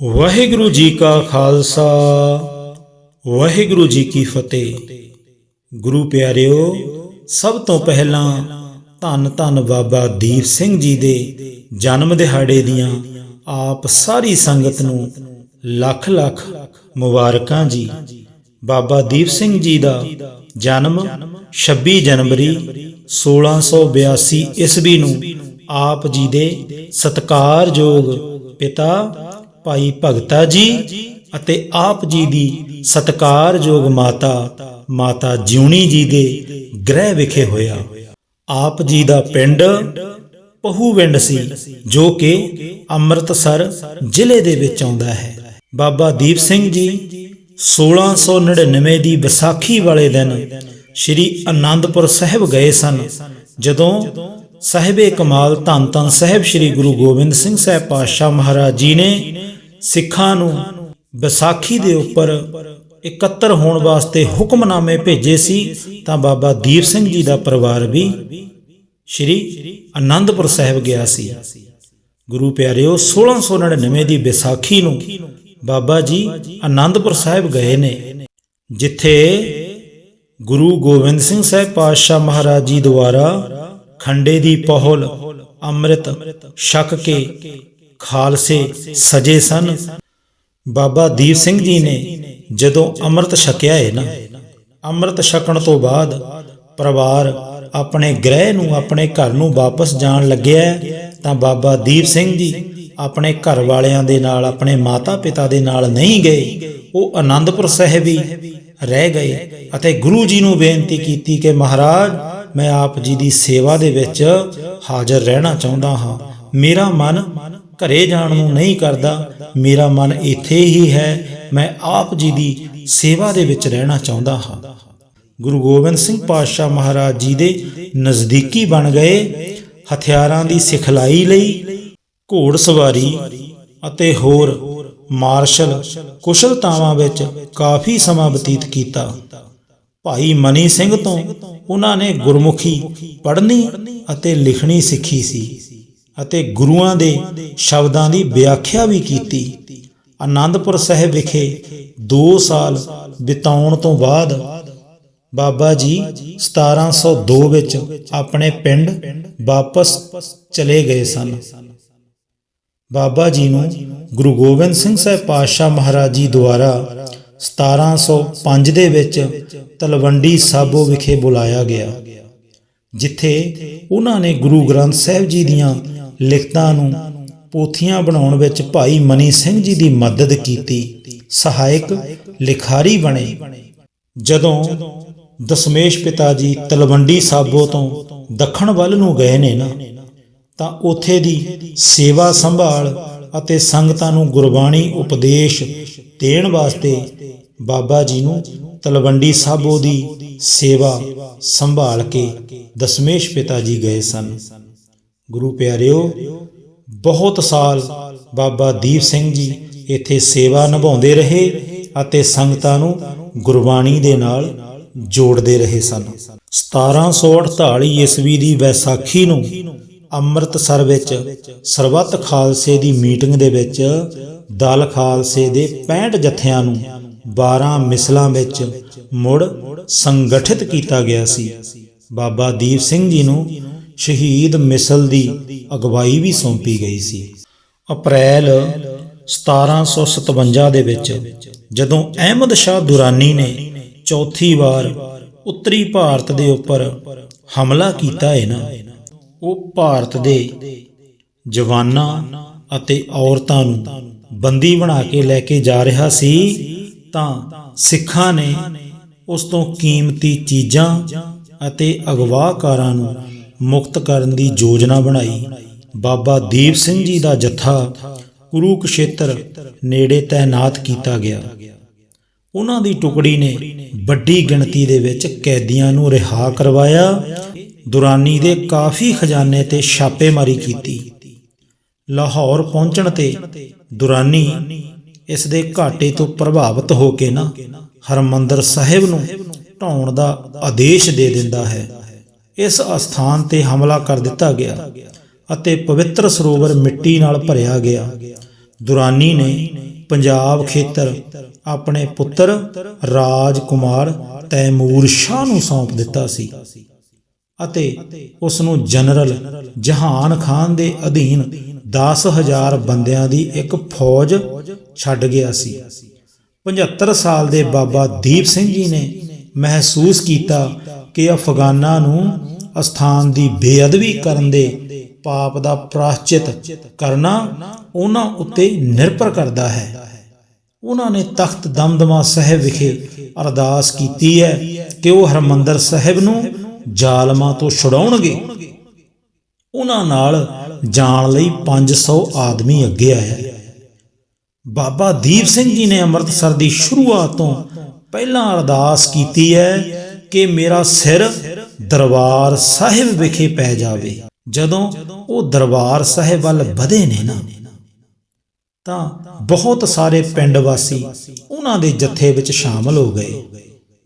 ਵਾਹਿਗੁਰੂ ਜੀ ਕਾ ਖਾਲਸਾ, ਵਾਹਿਗੁਰੂ ਜੀ ਕੀ ਫਤਿਹ। ਗੁਰੂ ਪਿਆਰਿਓ, ਸਭ ਤੋਂ ਪਹਿਲਾਂ ਧੰਨ ਧੰਨ ਬਾਬਾ ਦੀਪ ਸਿੰਘ ਜੀ ਦੇ ਜਨਮ ਦਿਹਾੜੇ ਦੀਆਂ ਆਪ ਸਾਰੀ ਸੰਗਤ ਨੂੰ ਲੱਖ ਲੱਖ ਮੁਬਾਰਕਾਂ ਜੀ। ਬਾਬਾ ਦੀਪ ਸਿੰਘ ਜੀ ਦਾ ਜਨਮ 26 ਜਨਵਰੀ 1682 ਈਸਵੀ ਨੂੰ ਆਪ ਜੀ ਦੇ ਸਤਕਾਰਯੋਗ ਪਿਤਾ ਭਾਈ ਭਗਤਾ ਜੀ ਅਤੇ ਆਪ ਜੀ ਦੀ ਸਤਕਾਰਯੋਗ ਮਾਤਾ ਮਾਤਾ ਜਿਉਣੀ ਜੀ ਦੇ ਗ੍ਰਹਿ ਵਿਖੇ ਹੋਇਆ। ਆਪ ਜੀ ਦਾ ਪਿੰਡ ਪਹੂਵਿੰਡ ਸੀ, ਜੋ ਕਿ ਅੰਮ੍ਰਿਤਸਰ ਜ਼ਿਲ੍ਹੇ ਦੇ ਵਿੱਚ ਆਉਂਦਾ ਹੈ। ਬਾਬਾ ਦੀਪ ਸਿੰਘ ਜੀ 1699 ਦੀ ਵਿਸਾਖੀ ਵਾਲੇ ਦਿਨ ਸ੍ਰੀ ਅਨੰਦਪੁਰ ਸਾਹਿਬ ਗਏ ਸਨ, ਜਦੋਂ ਸਾਹਿਬੇ ਕਮਾਲ ਧੰਨ ਧੰਨ ਸਾਹਿਬ ਸ੍ਰੀ ਗੁਰੂ ਗੋਬਿੰਦ ਸਿੰਘ ਸਾਹਿਬ ਪਾਤਸ਼ਾਹ ਮਹਾਰਾਜ ਜੀ ਨੇ ਸਿੱਖਾਂ ਨੂੰ ਵਿਸਾਖੀ ਦੇ ਉੱਪਰ ਇਕੱਤਰ ਹੋਣ ਵਾਸਤੇ ਹੁਕਮਨਾਮੇ ਭੇਜੇ ਸੀ, ਤਾਂ ਬਾਬਾ ਦੀਪ ਸਿੰਘ ਜੀ ਦਾ ਪਰਿਵਾਰ ਵੀ ਸ੍ਰੀ ਅਨੰਦਪੁਰ ਸਾਹਿਬ ਗਿਆ ਸੀ। ਗੁਰੂ ਪਿਆਰਿਓ 1699 ਦੀ ਵਿਸਾਖੀ ਨੂੰ ਬਾਬਾ ਜੀ ਅਨੰਦਪੁਰ ਸਾਹਿਬ ਗਏ ਨੇ, ਜਿੱਥੇ ਗੁਰੂ ਗੋਬਿੰਦ ਸਿੰਘ ਸਾਹਿਬ ਪਾਤਸ਼ਾਹ ਮਹਾਰਾਜ ਜੀ ਦੁਆਰਾ ਖੰਡੇ ਦੀ ਪਹਲ ਅੰਮ੍ਰਿਤ ਛਕ ਕੇ ਖਾਲਸੇ ਸਜੇ ਸਨ। ਬਾਬਾ ਦੀਪ ਸਿੰਘ ਜੀ ਨੇ ਜਦੋਂ ਅੰਮ੍ਰਿਤ ਛਕਿਆ ਹੈ ਨਾ, ਅੰਮ੍ਰਿਤ ਛਕਣ ਤੋਂ ਬਾਅਦ ਪਰਿਵਾਰ ਆਪਣੇ ਗ੍ਰਹਿ ਨੂੰ ਆਪਣੇ ਘਰ ਨੂੰ ਵਾਪਸ ਜਾਣ ਲੱਗਿਆ ਤਾਂ ਬਾਬਾ ਦੀਪ ਸਿੰਘ ਜੀ ਆਪਣੇ ਘਰ ਵਾਲਿਆਂ ਦੇ ਨਾਲ, ਆਪਣੇ ਮਾਤਾ ਪਿਤਾ ਦੇ ਨਾਲ ਨਹੀਂ ਗਏ। ਉਹ ਆਨੰਦਪੁਰ ਸਾਹਿਬ ਹੀ ਰਹਿ ਗਏ ਅਤੇ ਗੁਰੂ ਜੀ ਨੂੰ ਬੇਨਤੀ ਕੀਤੀ ਕਿ ਮਹਾਰਾਜ, ਮੈਂ ਆਪ ਜੀ ਦੀ ਸੇਵਾ ਦੇ ਵਿੱਚ ਹਾਜ਼ਰ ਰਹਿਣਾ ਚਾਹੁੰਦਾ ਹਾਂ। ਮੇਰਾ ਮਨ ਘਰੇ ਜਾਣ ਨੂੰ ਨਹੀਂ ਕਰਦਾ, ਮੇਰਾ ਮਨ ਇੱਥੇ ਹੀ ਹੈ, ਮੈਂ ਆਪ ਜੀ ਦੀ ਸੇਵਾ ਦੇ ਵਿੱਚ ਰਹਿਣਾ ਚਾਹੁੰਦਾ ਹਾਂ। ਗੁਰੂ ਗੋਬਿੰਦ ਸਿੰਘ ਪਾਤਸ਼ਾਹ ਮਹਾਰਾਜ ਜੀ ਦੇ ਨਜ਼ਦੀਕੀ ਬਣ ਗਏ, ਹਥਿਆਰਾਂ ਦੀ ਸਿਖਲਾਈ ਲਈ ਘੋੜ ਸਵਾਰੀ ਅਤੇ ਹੋਰ ਮਾਰਸ਼ਲ ਕੁਸ਼ਲਤਾਵਾਂ ਵਿੱਚ ਕਾਫੀ ਸਮਾਂ ਬਤੀਤ ਕੀਤਾ। ਭਾਈ ਮਨੀ ਸਿੰਘ ਤੋਂ ਉਹਨਾਂ ਨੇ ਗੁਰਮੁਖੀ ਪੜ੍ਹਨੀ ਅਤੇ ਲਿਖਣੀ ਸਿੱਖੀ ਸੀ। ਅਤੇ ਗੁਰੂਆਂ ਦੇ ਸ਼ਬਦਾਂ ਦੀ ਵਿਆਖਿਆ ਵੀ ਕੀਤੀ। ਆਨੰਦਪੁਰ ਸਾਹਿਬ ਵਿਖੇ 2 ਸਾਲ ਬਿਤਾਉਣ ਤੋਂ ਬਾਅਦ ਬਾਬਾ ਜੀ 1702 ਵਿੱਚ ਆਪਣੇ ਪਿੰਡ ਵਾਪਸ ਚਲੇ ਗਏ ਸਨ। ਬਾਬਾ ਜੀ ਨੂੰ ਗੁਰੂ ਗੋਬਿੰਦ ਸਿੰਘ ਸਾਹਿਬ ਪਾਤਸ਼ਾਹ ਮਹਾਰਾਜ ਜੀ ਦੁਆਰਾ 1705 ਦੇ ਵਿੱਚ ਤਲਵੰਡੀ ਸਾਬੋ ਵਿਖੇ ਬੁਲਾਇਆ ਗਿਆ, ਜਿੱਥੇ ਉਹਨਾਂ ਨੇ ਗੁਰੂ ਗ੍ਰੰਥ ਸਾਹਿਬ ਜੀ ਦੀਆਂ ਲਿਖਤਾਂ ਨੂੰ ਪੋਥੀਆਂ ਬਣਾਉਣ ਵਿੱਚ ਭਾਈ ਮਨੀ ਸਿੰਘ ਜੀ ਦੀ ਮਦਦ ਕੀਤੀ। ਸਹਾਇਕ ਲਿਖਾਰੀ ਬਣੇ। ਜਦੋਂ ਦਸ਼ਮੇਸ਼ ਪਿਤਾ ਜੀ ਤਲਵੰਡੀ ਸਾਬੋ ਤੋਂ ਦੱਖਣ ਵੱਲ ਨੂੰ ਗਏ ਨੇ ਨਾ, ਤਾਂ ਉੱਥੇ ਦੀ ਸੇਵਾ ਸੰਭਾਲ ਅਤੇ ਸੰਗਤਾਂ ਨੂੰ ਗੁਰਬਾਣੀ ਉਪਦੇਸ਼ ਦੇਣ ਵਾਸਤੇ ਬਾਬਾ ਜੀ ਨੂੰ ਤਲਵੰਡੀ ਸਾਬੋ ਦੀ ਸੇਵਾ ਸੰਭਾਲ ਕੇ ਦਸ਼ਮੇਸ਼ ਪਿਤਾ ਜੀ ਗਏ ਸਨ। ਗੁਰੂ ਪਿਆਰਿਓ, ਬਹੁਤ ਸਾਲ ਬਾਬਾ ਦੀਪ ਸਿੰਘ ਜੀ ਇੱਥੇ ਸੇਵਾ ਨਿਭਾਉਂਦੇ ਰਹੇ ਅਤੇ ਸੰਗਤਾਂ ਨੂੰ ਗੁਰਬਾਣੀ ਦੇ ਨਾਲ ਜੋੜਦੇ ਰਹੇ ਸਨ। 1748 ਈਸਵੀ ਦੀ ਵੈਸਾਖੀ ਨੂੰ ਅੰਮ੍ਰਿਤਸਰ ਵਿੱਚ ਸਰਬੱਤ ਖਾਲਸੇ ਦੀ ਮੀਟਿੰਗ ਦੇ ਵਿੱਚ ਦਲ ਖਾਲਸੇ ਦੇ 65 ਜਥਿਆਂ ਨੂੰ 12 ਮਿਸਲਾਂ ਵਿੱਚ ਮੁੜ ਸੰਗਠਿਤ ਕੀਤਾ ਗਿਆ ਸੀ। ਬਾਬਾ ਦੀਪ ਸਿੰਘ ਜੀ ਨੂੰ ਸ਼ਹੀਦ ਮਿਸਲ ਦੀ ਅਗਵਾਈ ਵੀ ਸੌਂਪੀ ਗਈ ਸੀ। ਅਪ੍ਰੈਲ 1757 ਦੇ ਵਿੱਚ ਜਦੋਂ ਅਹਿਮਦ ਸ਼ਾਹ ਦੁਰਾਨੀ ਨੇ ਚੌਥੀ ਵਾਰ ਉੱਤਰੀ ਭਾਰਤ ਦੇ ਉੱਪਰ ਹਮਲਾ ਕੀਤਾ ਹੈ ਨਾ, ਉਹ ਭਾਰਤ ਦੇ ਜਵਾਨਾਂ ਅਤੇ ਔਰਤਾਂ ਨੂੰ ਬੰਦੀ ਬਣਾ ਕੇ ਲੈ ਕੇ ਜਾ ਰਿਹਾ ਸੀ, ਤਾਂ ਸਿੱਖਾਂ ਨੇ ਉਸ ਤੋਂ ਕੀਮਤੀ ਚੀਜ਼ਾਂ ਅਤੇ ਅਗਵਾਕਾਰਾਂ ਨੂੰ ਮੁਕਤ ਕਰਨ ਦੀ ਯੋਜਨਾ ਬਣਾਈ। ਬਾਬਾ ਦੀਪ ਸਿੰਘ ਜੀ ਦਾ ਜਥਾ ਕੁਰੂਕਸ਼ੇਤਰ ਨੇੜੇ ਤਾਇਨਾਤ ਕੀਤਾ ਗਿਆ। ਉਹਨਾਂ ਦੀ ਟੁਕੜੀ ਨੇ ਵੱਡੀ ਗਿਣਤੀ ਦੇ ਵਿੱਚ ਕੈਦੀਆਂ ਨੂੰ ਰਿਹਾ ਕਰਵਾਇਆ। ਦੁਰਾਨੀ ਦੇ ਕਾਫੀ ਖਜ਼ਾਨੇ ਤੇ ਛਾਪੇਮਾਰੀ ਕੀਤੀ। ਲਾਹੌਰ ਪਹੁੰਚਣ ਤੇ ਦੁਰਾਨੀ ਇਸ ਦੇ ਘਾਟੇ ਤੋਂ ਪ੍ਰਭਾਵਿਤ ਹੋ ਕੇ ਨਾ ਹਰਮੰਦਰ ਸਾਹਿਬ ਨੂੰ ਢਾਉਣ ਦਾ ਆਦੇਸ਼ ਦੇ ਦਿੰਦਾ ਹੈ। ਇਸ ਅਸਥਾਨ ਤੇ ਹਮਲਾ ਕਰ ਦਿੱਤਾ ਗਿਆ ਅਤੇ ਪਵਿੱਤਰ ਸਰੋਵਰ ਮਿੱਟੀ ਨਾਲ ਭਰਿਆ ਗਿਆ। ਦੁਰਾਨੀ ਨੇ ਪੰਜਾਬ ਖੇਤਰ ਆਪਣੇ ਪੁੱਤਰ ਰਾਜਕੁਮਾਰ ਤੈਮੂਰ ਸ਼ਾਹ ਨੂੰ ਸੌਂਪ ਦਿੱਤਾ ਸੀ ਅਤੇ ਉਸ ਨੂੰ ਜਨਰਲ ਜਹਾਨ ਖਾਨ ਦੇ ਅਧੀਨ 10000 ਬੰਦਿਆਂ ਦੀ ਇੱਕ ਫੌਜ ਛੱਡ ਗਿਆ ਸੀ। 75 ਸਾਲ ਦੇ ਬਾਬਾ ਦੀਪ ਸਿੰਘ ਜੀ ਨੇ ਮਹਿਸੂਸ ਕੀਤਾ ਕਿ ਅਫਗਾਨਾਂ ਨੂੰ ਅਸਥਾਨ ਦੀ ਬੇਅਦਬੀ ਕਰਨ ਦੇ ਪਾਪ ਦਾ ਪ੍ਰਾਸ਼ਚਿਤ ਕਰਨਾ ਉਹਨਾਂ ਉੱਤੇ ਨਿਰਭਰ ਕਰਦਾ ਹੈ। ਉਹਨਾਂ ਨੇ ਤਖਤ ਦਮਦਮਾ ਸਾਹਿਬ ਵਿਖੇ ਅਰਦਾਸ ਕੀਤੀ ਹੈ ਕਿ ਉਹ ਹਰਮੰਦਰ ਸਾਹਿਬ ਨੂੰ ਜ਼ਾਲਮਾਂ ਤੋਂ ਛੁਡਾਉਣਗੇ। ਉਹਨਾਂ ਨਾਲ ਜਾਣ ਲਈ 500 ਆਦਮੀ ਅੱਗੇ ਆਇਆ ਬਾਬਾ ਦੀਪ ਸਿੰਘ ਜੀ ਨੇ ਅੰਮ੍ਰਿਤਸਰ ਦੀ ਸ਼ੁਰੂਆਤ ਤੋਂ ਪਹਿਲਾਂ ਅਰਦਾਸ ਕੀਤੀ ਹੈ ਕਿ ਮੇਰਾ ਸਿਰ ਦਰਬਾਰ ਸਾਹਿਬ ਵਿਖੇ ਪੈ ਜਾਵੇ। ਜਦੋਂ ਉਹ ਦਰਬਾਰ ਸਾਹਿਬ ਵੱਲ ਵਧੇ ਨੇ ਨਾ, ਤਾਂ ਬਹੁਤ ਸਾਰੇ ਪਿੰਡ ਵਾਸੀ ਉਹਨਾਂ ਦੇ ਜਥੇ ਵਿੱਚ ਸ਼ਾਮਲ ਹੋ ਗਏ।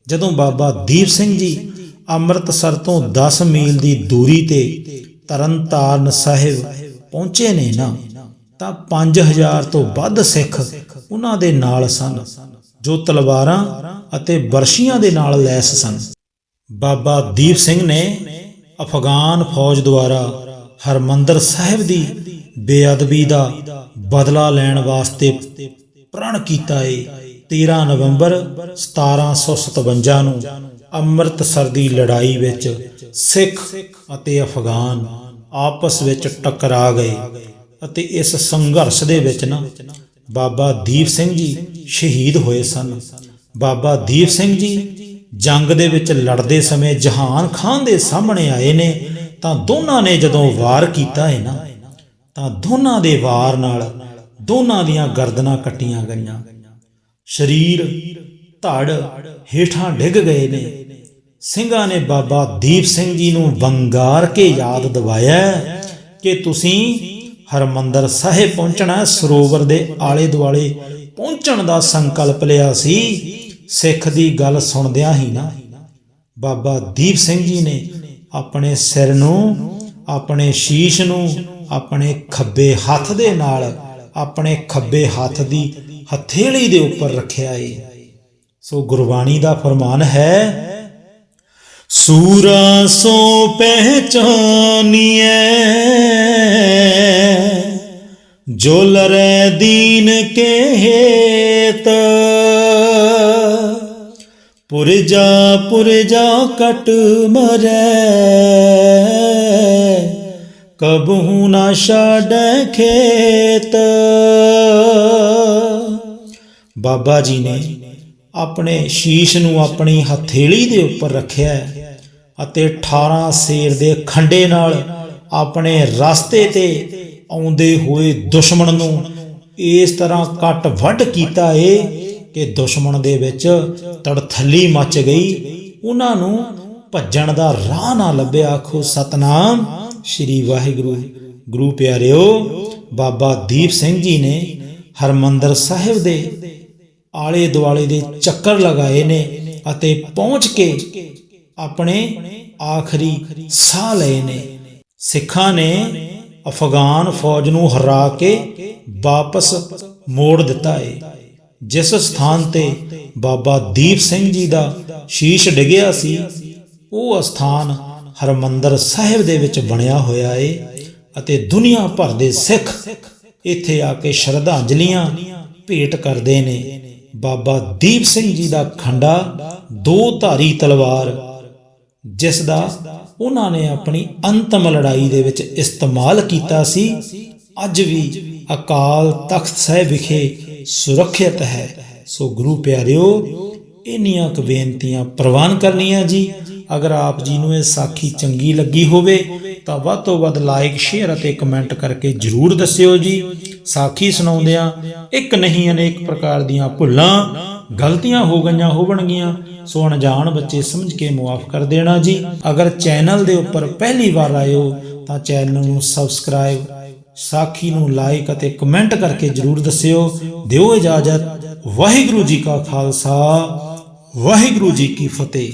ਜਦੋਂ ਬਾਬਾ ਦੀਪ ਸਿੰਘ ਜੀ ਅੰਮ੍ਰਿਤਸਰ ਤੋਂ 10 ਮੀਲ ਦੀ ਦੂਰੀ ਤੇ ਤਰਨਤਾਰਨ ਸਾਹਿਬ ਪਹੁੰਚੇ ਨੇ ਨਾ, ਤਾਂ 5000 ਤੋਂ ਵੱਧ ਸਿੱਖ ਉਹਨਾਂ ਦੇ ਨਾਲ ਸਨ, ਜੋ ਤਲਵਾਰਾਂ ਅਤੇ ਬਰਸ਼ੀਆਂ ਦੇ ਨਾਲ ਲੈਸ ਸਨ। ਬਾਬਾ ਦੀਪ ਸਿੰਘ ਨੇ ਅਫਗਾਨ ਫੌਜ ਦੁਆਰਾ ਹਰਮੰਦਰ ਸਾਹਿਬ ਦੀ ਬੇਅਦਬੀ ਦਾ ਬਦਲਾ ਲੈਣ ਵਾਸਤੇ ਪ੍ਰਣ ਕੀਤਾ ਏ। 13 ਨਵੰਬਰ 1757 ਨੂੰ ਅੰਮ੍ਰਿਤਸਰ ਦੀ ਲੜਾਈ ਵਿੱਚ ਸਿੱਖ ਅਤੇ ਅਫਗਾਨ ਆਪਸ ਵਿੱਚ ਟਕਰਾ ਗਏ ਅਤੇ ਇਸ ਸੰਘਰਸ਼ ਦੇ ਵਿੱਚ ਨਾ ਬਾਬਾ ਦੀਪ ਸਿੰਘ ਜੀ ਸ਼ਹੀਦ ਹੋਏ ਸਨ। ਬਾਬਾ ਦੀਪ ਸਿੰਘ ਜੀ ਜੰਗ ਦੇ ਵਿੱਚ ਲੜਦੇ ਸਮੇਂ ਜਹਾਨ ਖਾਨ ਦੇ ਸਾਹਮਣੇ ਆਏ ਨੇ, ਤਾਂ ਦੋਨਾਂ ਨੇ ਜਦੋਂ ਵਾਰ ਕੀਤਾ ਹੈ ਨਾ, ਤਾਂ ਦੋਨਾਂ ਦੇ ਵਾਰ ਨਾਲ ਦੋਨਾਂ ਦੀਆਂ ਗਰਦਨਾਂ ਕੱਟੀਆਂ ਗਈਆਂ। ਸਰੀਰ, ਧੜ ਹੇਠਾਂ ਡਿੱਗ ਗਏ ਨੇ। ਸਿੰਘਾਂ ਨੇ ਬਾਬਾ ਦੀਪ ਸਿੰਘ ਜੀ ਨੂੰ ਵੰਗਾਰ ਕੇ ਯਾਦ ਦਿਵਾਇਆ ਕਿ ਤੁਸੀਂ ਹਰਮੰਦਰ ਸਾਹਿਬ ਪਹੁੰਚਣਾ, ਸਰੋਵਰ ਦੇ ਆਲੇ ਦੁਆਲੇ ਪਹੁੰਚਣ ਦਾ ਸੰਕਲਪ ਲਿਆ ਸੀ। ਸਿੱਖ ਦੀ ਗੱਲ ਸੁਣਦਿਆਂ ਹੀ ਨਾ ਬਾਬਾ ਦੀਪ ਸਿੰਘ ਜੀ ਨੇ ਆਪਣੇ ਸਿਰ ਨੂੰ, ਆਪਣੇ ਸ਼ੀਸ਼ ਨੂੰ, ਆਪਣੇ ਖੱਬੇ ਹੱਥ ਦੇ ਨਾਲ, ਆਪਣੇ ਖੱਬੇ ਹੱਥ ਦੀ ਹਥੇਲੀ ਦੇ ਉੱਪਰ ਰੱਖਿਆ ਏ। ਸੋ ਗੁਰਬਾਣੀ ਦਾ ਫਰਮਾਨ ਹੈ, ਸੂਰਾ ਸੋ ਪਹਿਚਾਨੀਐ ਜੋ ਲਰੈ ਦੀਨ ਕੇ ਹੇਤ। ਪੁਰਜਾ ਪੁਰਜਾ ਕਟ ਮਰੈ। ਕਬਹੂ ਨਾ ਛਾੜੈ ਖੇਤ। ਬਾਬਾ ਜੀ ਨੇ ਆਪਣੇ ਸ਼ੀਸ਼ ਨੂੰ ਆਪਣੀ ਹਥੇਲੀ ਦੇ ਉੱਪਰ ਰੱਖਿਆ ਅਤੇ 18 ਸੇਰ ਦੇ ਖੰਡੇ ਨਾਲ ਆਪਣੇ ਰਸਤੇ ਤੇ ਆਉਂਦੇ ਹੋਏ ਦੁਸ਼ਮਣ ਨੂੰ ਇਸ ਤਰ੍ਹਾਂ ਕੱਟ ਵੱਢ ਕੀਤਾ ਏ ਕਿ ਦੁਸ਼ਮਣ ਦੇ ਵਿੱਚ ਤੜਥੱਲੀ ਮੱਚ ਗਈ। ਉਹਨਾਂ ਨੂੰ ਭੱਜਣ ਦਾ ਰਾਹ ਨਾ ਲੱਭਿਆ। ਆਖੋ, ਸਤਨਾਮ ਸ੍ਰੀ ਵਾਹਿਗੁਰੂ। ਗੁਰੂ ਪਿਆਰਿਓ, ਬਾਬਾ ਦੀਪ ਸਿੰਘ ਜੀ ਨੇ ਹਰਮੰਦਰ ਸਾਹਿਬ ਦੇ ਆਲੇ ਦੁਆਲੇ ਦੇ ਚੱਕਰ ਲਗਾਏ ਨੇ ਅਤੇ ਪਹੁੰਚ ਕੇ ਆਪਣੇ ਆਖਰੀ ਸਾਹ ਲਏ ਨੇ। ਸਿੱਖਾਂ ਨੇ ਅਫਗਾਨ ਫੌਜ ਨੂੰ ਹਰਾ ਕੇ ਵਾਪਸ ਮੋੜ ਦਿੱਤਾ ਏ। ਜਿਸ ਸਥਾਨ ਤੇ ਬਾਬਾ ਦੀਪ ਸਿੰਘ ਜੀ ਦਾ ਸ਼ੀਸ਼ ਡਿੱਗਿਆ ਸੀ, ਉਹ ਸਥਾਨ ਹਰਮੰਦਰ ਸਾਹਿਬ ਦੇ ਵਿੱਚ ਬਣਿਆ ਹੋਇਆ ਏ ਅਤੇ ਦੁਨੀਆ ਭਰ ਦੇ ਸਿੱਖ ਇੱਥੇ ਆ ਕੇ ਸ਼ਰਧਾਂਜਲੀਆਂ ਭੇਟ ਕਰਦੇ ਨੇ। ਬਾਬਾ ਦੀਪ ਸਿੰਘ ਜੀ ਦਾ ਖੰਡਾ ਦੋ ਧਾਰੀ ਤਲਵਾਰ, ਜਿਸ ਦਾ ਉਹਨਾਂ ਨੇ ਆਪਣੀ ਅੰਤਮ ਲੜਾਈ ਦੇ ਵਿੱਚ ਇਸਤੇਮਾਲ ਕੀਤਾ ਸੀ। ਅੱਜ ਵੀ ਅਕਾਲ ਤਖਤ ਸਾਹਿਬ ਵਿਖੇ ਸੁਰੱਖਿਅਤ ਹੈ। ਸੋ ਗੁਰੂ ਪਿਆਰਿਓ, ਇੰਨੀਆਂ ਕੁ ਬੇਨਤੀਆਂ ਪ੍ਰਵਾਨ ਕਰਨੀਆਂ ਜੀ। ਅਗਰ ਆਪ ਜੀ ਨੂੰ ਇਹ ਸਾਖੀ ਚੰਗੀ ਲੱਗੀ ਹੋਵੇ, ਤਾਂ ਵੱਧ ਤੋਂ ਵੱਧ ਲਾਈਕ ਸ਼ੇਅਰ ਅਤੇ ਕਮੈਂਟ ਕਰਕੇ ਜਰੂਰ ਦੱਸਿਓ ਜੀ। ਸਾਖੀ ਸੁਣਾਉਂਦਿਆਂ ਇੱਕ ਨਹੀਂ ਅਨੇਕ ਪ੍ਰਕਾਰ ਦੀਆਂ ਭੁੱਲਾਂ, ਗਲਤੀਆਂ ਹੋ ਗਈਆਂ ਹੋਵਣਗੀਆਂ। ਸੋ ਅਣਜਾਣ ਬੱਚੇ ਸਮਝ ਕੇ ਮਾਫ ਕਰ ਦੇਣਾ ਜੀ। ਅਗਰ ਚੈਨਲ ਦੇ ਉੱਪਰ ਪਹਿਲੀ ਵਾਰ ਆਇਓ ਤਾਂ ਚੈਨਲ ਨੂੰ ਸਬਸਕ੍ਰਾਈਬ ਸਾਖੀ ਨੂੰ ਲਾਈਕ ਅਤੇ ਕਮੈਂਟ ਕਰਕੇ ਜਰੂਰ ਦੱਸਿਓ। ਦਿਓ ਇਜਾਜ਼ਤ। ਵਾਹਿਗੁਰੂ ਜੀ ਕਾ ਖਾਲਸਾ। ਵਾਹਿਗੁਰੂ ਜੀ ਕੀ ਫਤਿਹ।